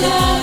Yeah.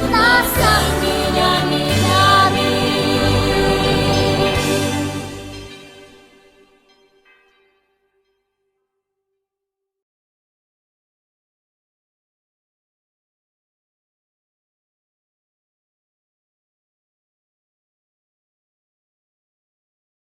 Ласка.